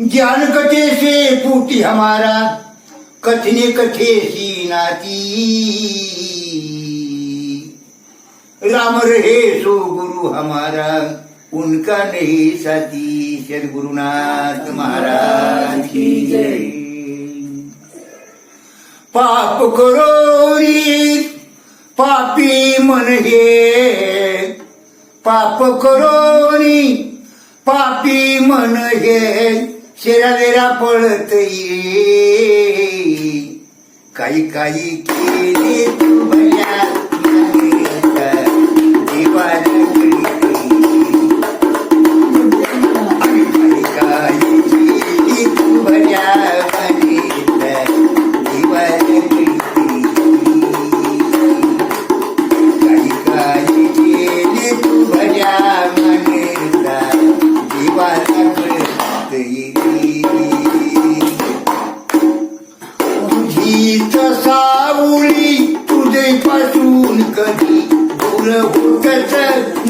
ज्ञान कथे से पूती हमारा कथने कथे सी नाती राम रहे सो गुरु हमारा, उनका नहीं साथी सदगुरुनाथ महाराज की जय। पाप करोरी पापी मन हे पाप करोनी पापी मन हे शेरावेरा पळत ये काही काही केले तू भया Good, good, good, good.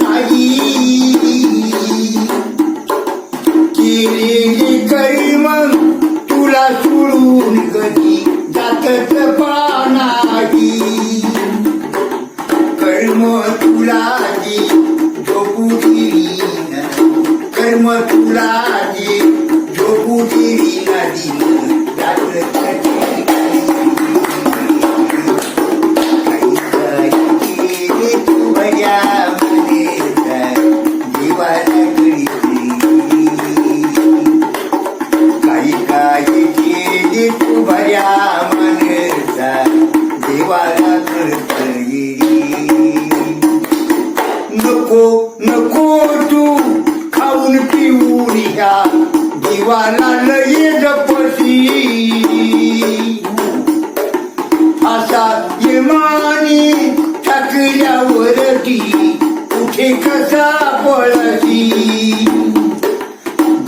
पळसी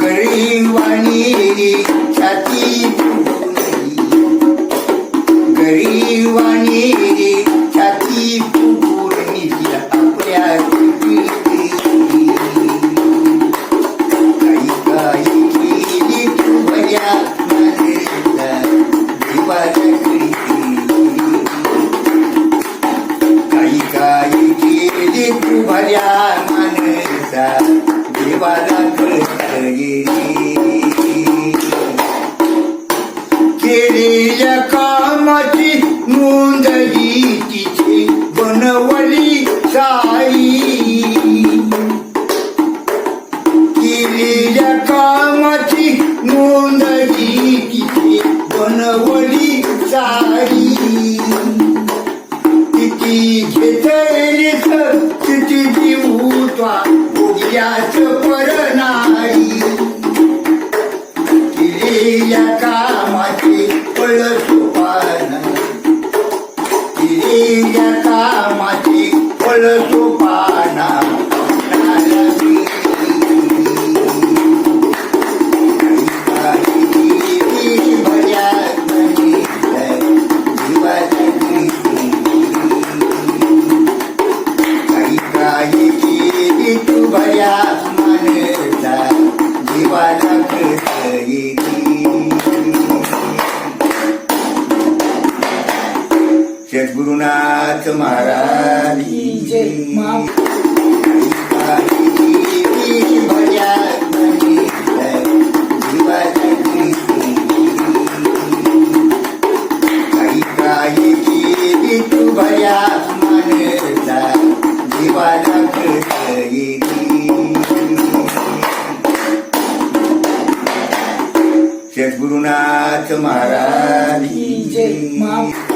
गरीवाणी छाती गरीवाणी छाती आपल्या काही काही केली तू मानसा देवाला केली केलेल्या कामाची नोंद ही बनवली साई. केलेल्या कामाची नोंद ही बनवली साई. किती घेतली तर किती जीव त्वा उद्याच पर नाही केलेल्या का रघुनाथ महाराज सद्गुरुनाथ महाराज जय. मा-